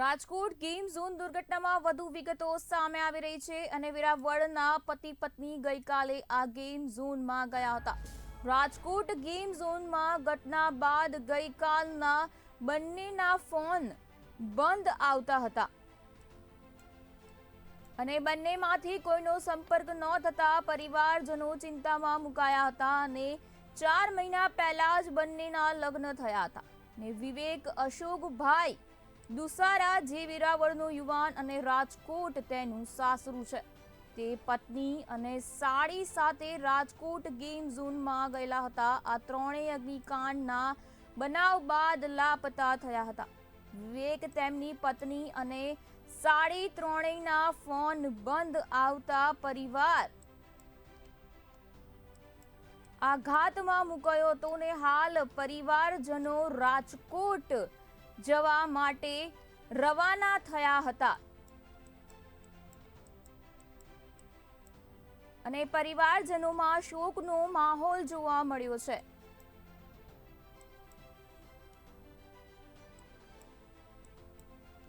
Rajkot game zone દુર્ઘટનામાં વધુ વિગતો સામે આવી રહી છે અને વેરાવળના પતિ પત્ની ગઈકાલે આ ગેમ ઝોનમાં ગયા હતા. રાજકોટ ગેમ ઝોનમાં ઘટના બાદ ગઈકાલના બંનેના ફોન બંધ આવતા હતા. અને બંનેમાંથી કોઈનો સંપર્ક ન થતા પરિવારજનો ચિંતામાં મુકાયા હતા અને ચાર મહિના પહેલા જ બંનેના લગ્ન થયા હતા. ને વિવેક અશોકભાઈ દુસારા જે વેરાવળનો યુવાન અને રાજકોટ તેનું સાસરું છે. તે પત્ની અને સાડી સાથે રાજકોટ ગેમ ઝોનમાં ગયેલા હતા. આ ત્રણેય અગ્નિકાંડના બનાવ બાદ લાપતા થયા હતા. વિવેક તેમની પત્ની અને સાડી ત્રણેયના ફોન બંધ આવતા પરિવાર આઘાતમાં મુકાયો હતો ને હાલ પરિવારજનો રાજકોટ જવા માટે રવાના થયા હતા. અને પરિવારજનોમાં શોકનો માહોલ જોવા મળ્યો છે.